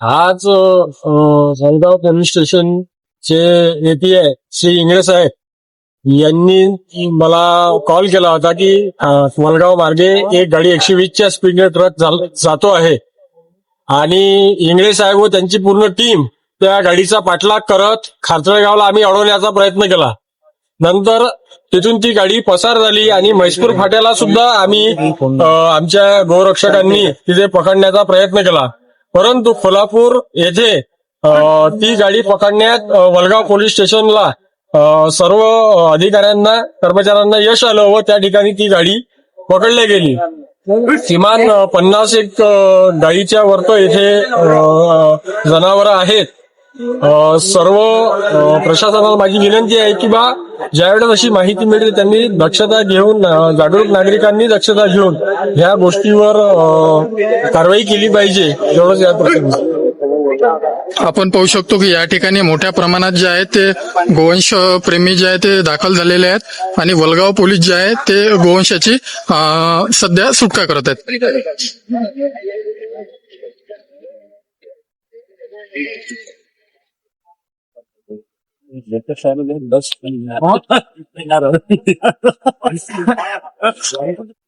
आज जळगाव पोलीस स्टेशनचे एपीआय श्री इंगळे साहेब. यांनी मला कॉल केला होता की वलगाव मार्गे एक गाडी एकशे वीसच्या स्पीडने ट्रक जातो आहे. आणि इंगळे साहेब व त्यांची पूर्ण टीम त्या गाडीचा पाठलाग करत खारचळगावला आम्ही अडवण्याचा प्रयत्न केला. नंतर तिथून ती गाडी पसार झाली आणि म्हैसपूर फाट्याला सुद्धा आम्ही आमच्या गोरक्षकांनी तिथे पकडण्याचा प्रयत्न केला. परंतु कोल्हापूर येथे ती गाडी पकडण्यात वलगाव पोलीस स्टेशनला सर्व अधिकाऱ्यांना कर्मचाऱ्यांना यश आलं व त्या ठिकाणी ती गाडी पकडली गेली. किमान पन्नास एक अं, गाडीच्या वरतो येथे जनावर आहेत. सर्व प्रशासनाला माझी विनंती आहे की बा ज्यावेळेस अशी माहिती मिळते त्यांनी दक्षता घेऊन जागरूक नागरिकांनी दक्षता घेऊन ह्या गोष्टीवर कारवाई केली पाहिजे एवढंच या प्रसंगी. आपण पाहू शकतो की या ठिकाणी मोठ्या प्रमाणात जे आहे ते गोवंश प्रेमी जे आहे ते दाखल झालेले आहेत आणि वलगाव पोलीस जे आहे ते गोवंशाची सध्या सुटका करत आहेत. बस